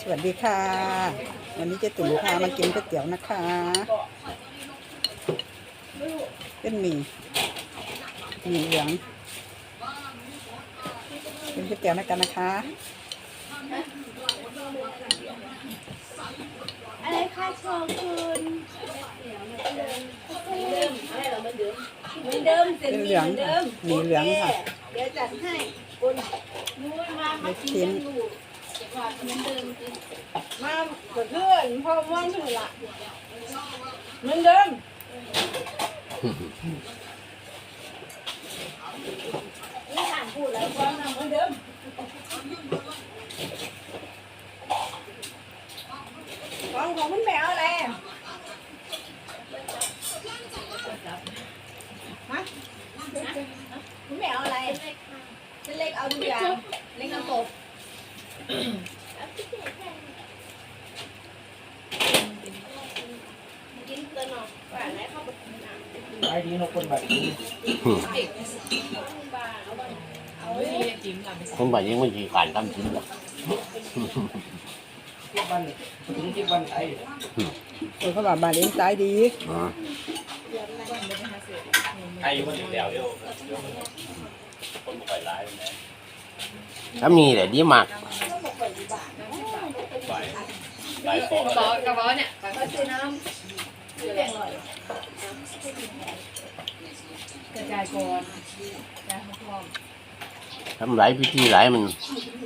สวัสดีค่ะ วันนี้เจะตุ๋มพามากินก๋วยเตี๋ยวนะคะ เป็นหมี่หมี่เหลืองเป็นก๋วยเตี๋ยวนะกันนะคะอะไรคะโชกุนเหมือนเดิมเสร็จเป็นมีเหลืองเหมือนเดิมหมี่เหลืองค่ะเดี๋ยวจัดให้คุณนู้นมามากินกันอยู่ เหมือนเดิมมาเพื่อนพ่อม่วนถึงละเหมือนเดิมนี่ถามพูดแล้วก็ทำเหมือนเดิมของของคุณแมวอะไรฮะคุณแมวอะไรเส้นเล็กเอาทุกอย่างเล็กน้ำตก กินตัวหนอกหวานแล้วเข้าไปกินน้ำ ไอ้ดีนกคนแบบนี้ คนบ่ยังไม่กี่การทำชิ้นหรอกที่บ้านถึงที่บ้นเออเขาบอกบาเลี้ยงตายดีอ๋อไอ้คนเดียวเดียวคนบ่ค่อยร้ายนะถ้ามีแต่ดีมากไปหลายปอกระบอกระบอกเนี่ยก็ซื้อน้ำ กระจายก่อนกระจายพร้อมทำหลายพิธีหลายมัน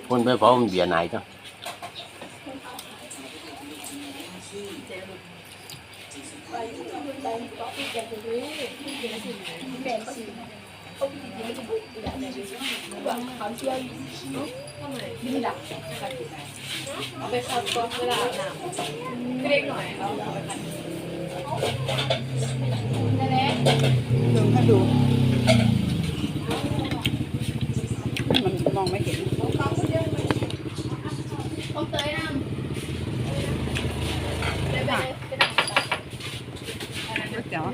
คนไปเผามันเบียร์ไหนจ้ะเอาไปคัดก่อนเวลาอาบน้ำเล็กหน่อยเอาไปคัด นั่นแหละ ลองให้ดู มันมองไม่เห็น ต้องเตยน้ำไปไปไปนั่ง ก๋วยเตี๋ยว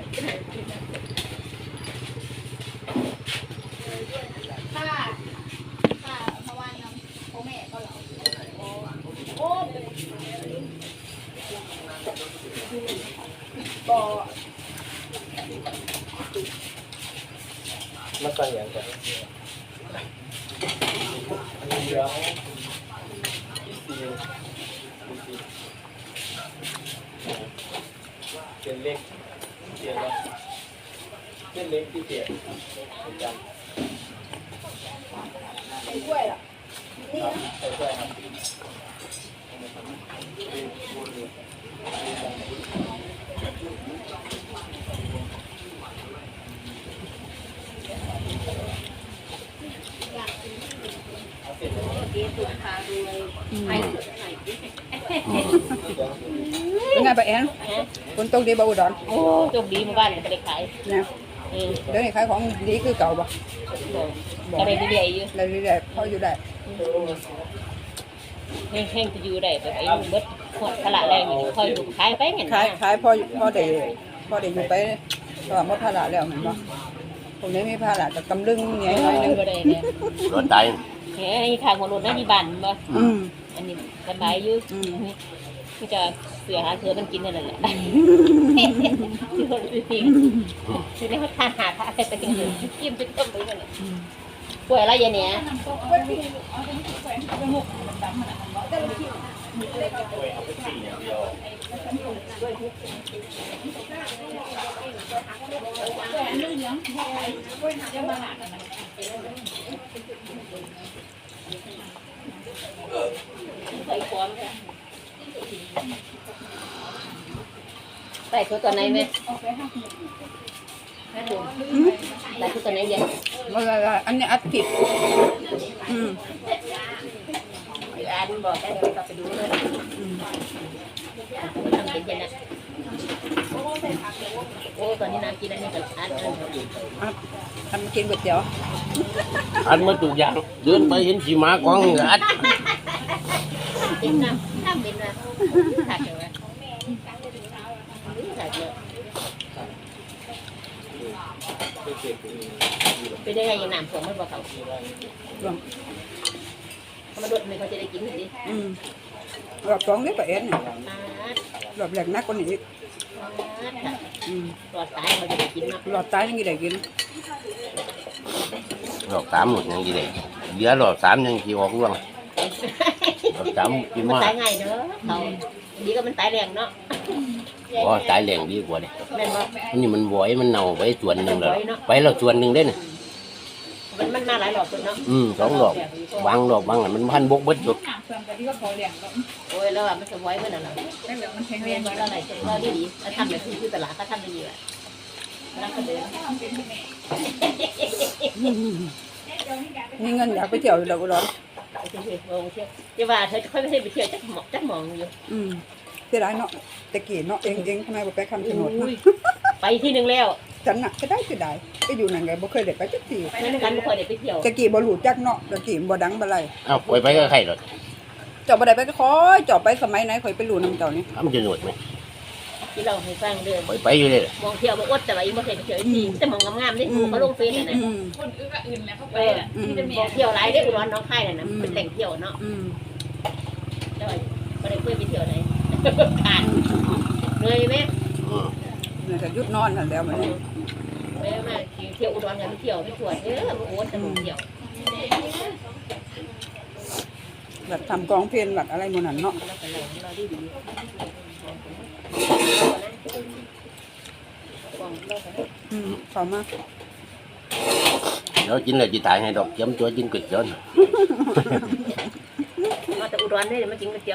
ค่ะค่ะเพราะว่าน้ำพ่อแม่ก็เหล่าโอ้บ่ มาสั่งอย่างกันอันนี้เหลืองที่สี่ เส้นเล็กเขียนว่าเส้นเล็กที่เสียนจำใส่ถ้วยเหรอใส่ด้วยครับ เป็นไงป้าแอนค นตกดีบ่อุดรโอ้โชคดีหมู่บ้านเนี่ยก็ได้ขายนะเออเดี๋ยวนี้ขายของดีคือเก่าบ่ก็ได้เรื่อยๆอยู่ได้เรื่อยๆพออยู่ได้แห้งๆจะอยู่ได้แบบไอ้ลูกเบิดหมดตลาดแรงอยู่คอยอยู่ขายไปเห็นไหมขายขายพอพอได้พอได้อยู่ไปเพราะว่าหมดภาระแล้วเห็นบ่พวกนี้มีภาระกับกำลึงใหญ่หน่อยหนึงบ่ได้เนี่ยรถตายเฮ้ยทางหัวรถนะที่บ้านบ่อืมอันนี้สบายอยู่ อืมที่จะเสือหาเสือมันกินนั่นแหละที่คนจริงคือในเขาทานหาทานอะไรไปกินกินไปต้มไปกันเลยป่วยอะไรอย่างเนี้ยใส่ฟองค่ะ ใส่ตัวตัวไหนไหมแม่ดูใส่ตัวตัวไหนเดียวว่าว่าอันนี้อัดผิดอืมอ่านบอกได้เดี๋ยวเราไปดูเลยทำเป็นยังไงโอ้ตอนนี้น้ำกินอันนี้กับอ่านอ่านอัดทำกินก๋วยเตี๋ยวอันมาตุกอย่างเดินไปเห็นขี่ม้ากองก็อัดเป็นน้ำ น้ำเป็นน้ำขาดเลยวะขาดเลยเป็นได้ไงยังน้ำท่วมมันบอเขารวมเขามาดดไม่เขาจะได้กินสิอืมรอบสองนี่ก็เอ็นนี่ปาดรอบแรกนักกว่านี้อีกปาดค่ะอืมรอดตายมันจะได้กินเนาะรอบตายยังกี่ได้กินรอบสามหมดยังกี่ได้เหลือรอบสามยังกี่ออกร่วง รอบสามกินมันมากตายง่ายเด้อเขาดีก็มันตายแรงเนาะอ๋อตายแรงดีกว่าเลยแม่นบ่อันนี้มันบอยมันเน่าไปส่วนหนึ่งแล้วไปแล้วส่วนหนึ่งได้น่ะมันมันมาหลายรอบคนเนาะอืมสองรอบวางรอบวางอะมันพันบกเบิดจุดถามเพื่อนกันที่ว่าเขาเลี้ยงแล้วโอ้ยแล้วอะมันจะไว้เมื่อนั้นน่ะนั่นแหละมันแข็งแรเรียงนกว่าว่าอะไรจะว่าดีดีแล้วทำแบบที่ที่ตลาดก็ทำดีอะนั่นก็เดินมีเงินอยากไปเที่ยวเราก็ร้อน ไปเที่ยวลงเที่ยวจะว่าเธอค่อยไปเที่ยวไปเที่ยวจักหมอกจักหมองอยู่อืมเสียดายเนาะตะกี้เนาะเองเองทำไมบ่ไปคำชะโนดอุ้ยเนะไปที่หนึ่งแล้วฉันน่ะก็ได้เสียดายไปอยู่นั่นไงบ่เคยได้ไปจักทีนั่นกันไม่ค่อยได้ไปเที่ยวตะกี้บ่รู้จักเนาะตะกี้บ่ดังบ่ไรอ้าวปไปก็ใครหรอกเจ้าบ่ได้ไปก็คอยเจ้าไปสมัยไหนข่อยไปรู้นำเจ้านี่ทำจะหนวดไหม ที่เราให้ฟังเดินปล่อยไปอยู่เลยมองเที่ยวมาอดแต่ว่าอีกบ่เคยไปเที่ยวจริงแต่มองงามๆได้ดูเขาลงเฟซน่ะนะอืมคนอื่นก็อื่นแล้วเข้าไปเอออะที่จะมีมองเที่ยวหลายได้อุดรน้องค่ายน่ะนะเป็นแหล่งเที่ยวเนาะอืมแล้วบ่ได้เคยไปเที่ยวไหนขาดเหนื่อยไหมอืมนี่ก็หยุดนอนนั่นแล้วมันนี่แม่มาเที่ยวอุดรกันไปเที่ยวไปสวนเออมาโอนแต่มองเที่ยวแบบทำกองเพลงแบบอะไรหมู่นั้นเนาะ เราไปลงเราดีดีกอง เราไปอืมเข้ามาแล้วกินเลยจีตายให้ดอกเจียมตัวกินก๋วยเตี๋ยวน่ะมาแต่อุดรเนี่ยมากินก๋วยเตี๋ย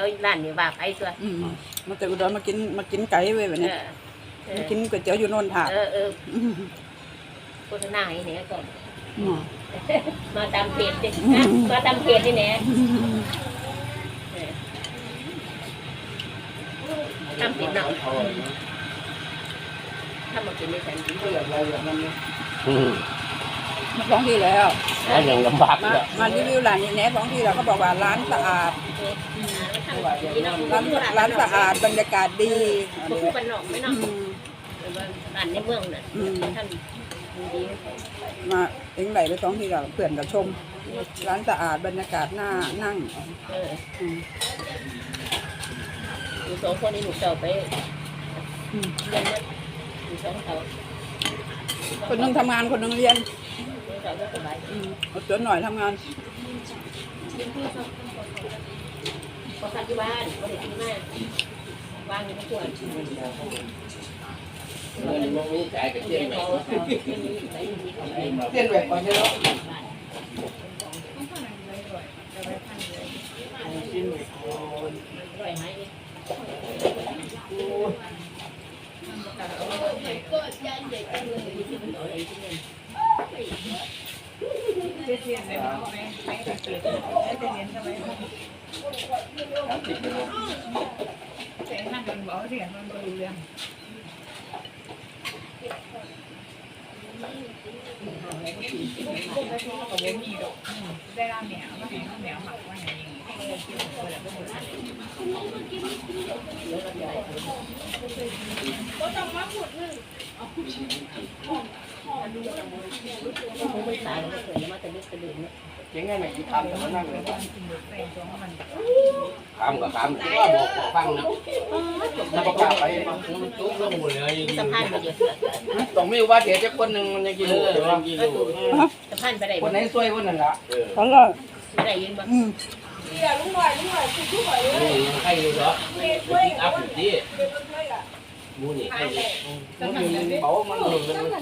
วร้านนี้ว่าไปตัวอืมมาแต่อุดรมากินมากินไก่เว้ยแบบเอนี้อเอมาอกินก๋วยเตี๋ยวอยู่โนนทาเออเอออืมโฆษณาให้เนี่ยก่อนอืมมาตามเพจดินะมาตามเพจนี่แหละทำผิดเนาะทำมากินในแสนดีอืมมาฟ้องที่แล้ว แล้วยังลำบากมาเลยมารีวิวร้านนี้แหน่ฟ้องที่แล้วเขาบอกว่าร้านสะอาดร้านร้านสะอาดบรรยากาศดีก็คู่กันหนอกไม่อืเนาะมร้านในเมืองน่ะอืมท่านดีมาเองไหลไปฟ้องที่เราเพื่อนกับชม ร้านสะอาดบรรยากาศน่านั่งเอออืมอยู่สองคนนี้หนูเจ้าไปอืมเรียนนะ อยู่สองเขาคนหนึงทำงานคนหนึงเรียนหนูเจ้าก็สบายอืมเอาตัวหน่อยทำงาน พอคันที่บ้านก็ได้กินมากวางอยู่ในตัวมันมีใจกับเจียมไหมเขาเขาไม่มีไม่มีของอะไรเต้นแบบก่อนเยอะร่อยไหม ไปไปเกิดแล้วจะเรียนทำไมแต่นั่งกันบอกเสียงมันก็รู้เรื่องก็ไม่มีดอกได้ร่างเหนียวมาให้เหนียวหมักว่าอย่างนี้ เขาไม่ตายแล้วเกิดมาแต่เล็กแต่เด็กเนี่ยเจ๋งไงไหนที่ทำแต่มานั่งเลยคำกับคำที่ว่าบอกฟังนะถ้าประกาศไปตุ๊กลงหมดเลยสะพานไปเยอะต้องมีว่าเดี๋ยวจะคนหนึ่งมันจะกินเอลูกอใช่ไหมกินลูกสะพานไปได้คนไหนซวยคนนั้นละเออเขาก็ได้ยินบ่อืม เดี๋ยวลุงหน่อยลุงหน่อยคุณช่วยเลยนี่ยังใครอยู่เหรออัพอยู่ที่มูนี่ใครอยู่มันเบามัน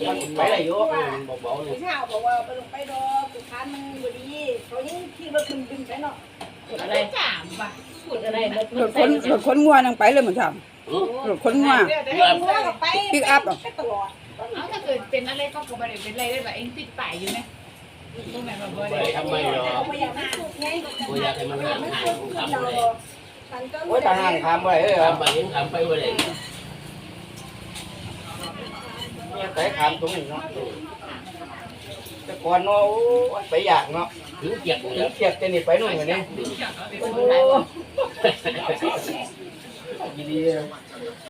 มันไปได้เยอะมันบอกเบาเลยข้าวบอกว่าไปลงไปดอกสุดท้ายมันบดีเขายิ่งขี่รถขึ้นบินไปเนาะพูดอะไรถามว่ะพูดอะไรรถคนรถคนงัวนังไปเลยเหมือนกันรถคนงัวเรื่องว่าก็ไปไปตลอดเอาถ้าเกิดเป็นอะไรก็กบฏเป็นอะไรได้แบบเองติดป่ายอยู่ไหม ไปทำไมหรอไม่อยากนั่งไงกูอยากให้มันหางหางของคำเลยโอ้ยทหารทำไปเอ้ยคำไปยังคำไปเลยเนี่ยไปทำตรงนี้เนาะแต่ก่อนเนาะไปอยากเนาะถึงเกียกถึงเกียดจะนี่ไปนู่นกันนี่คนหลายบ่ดี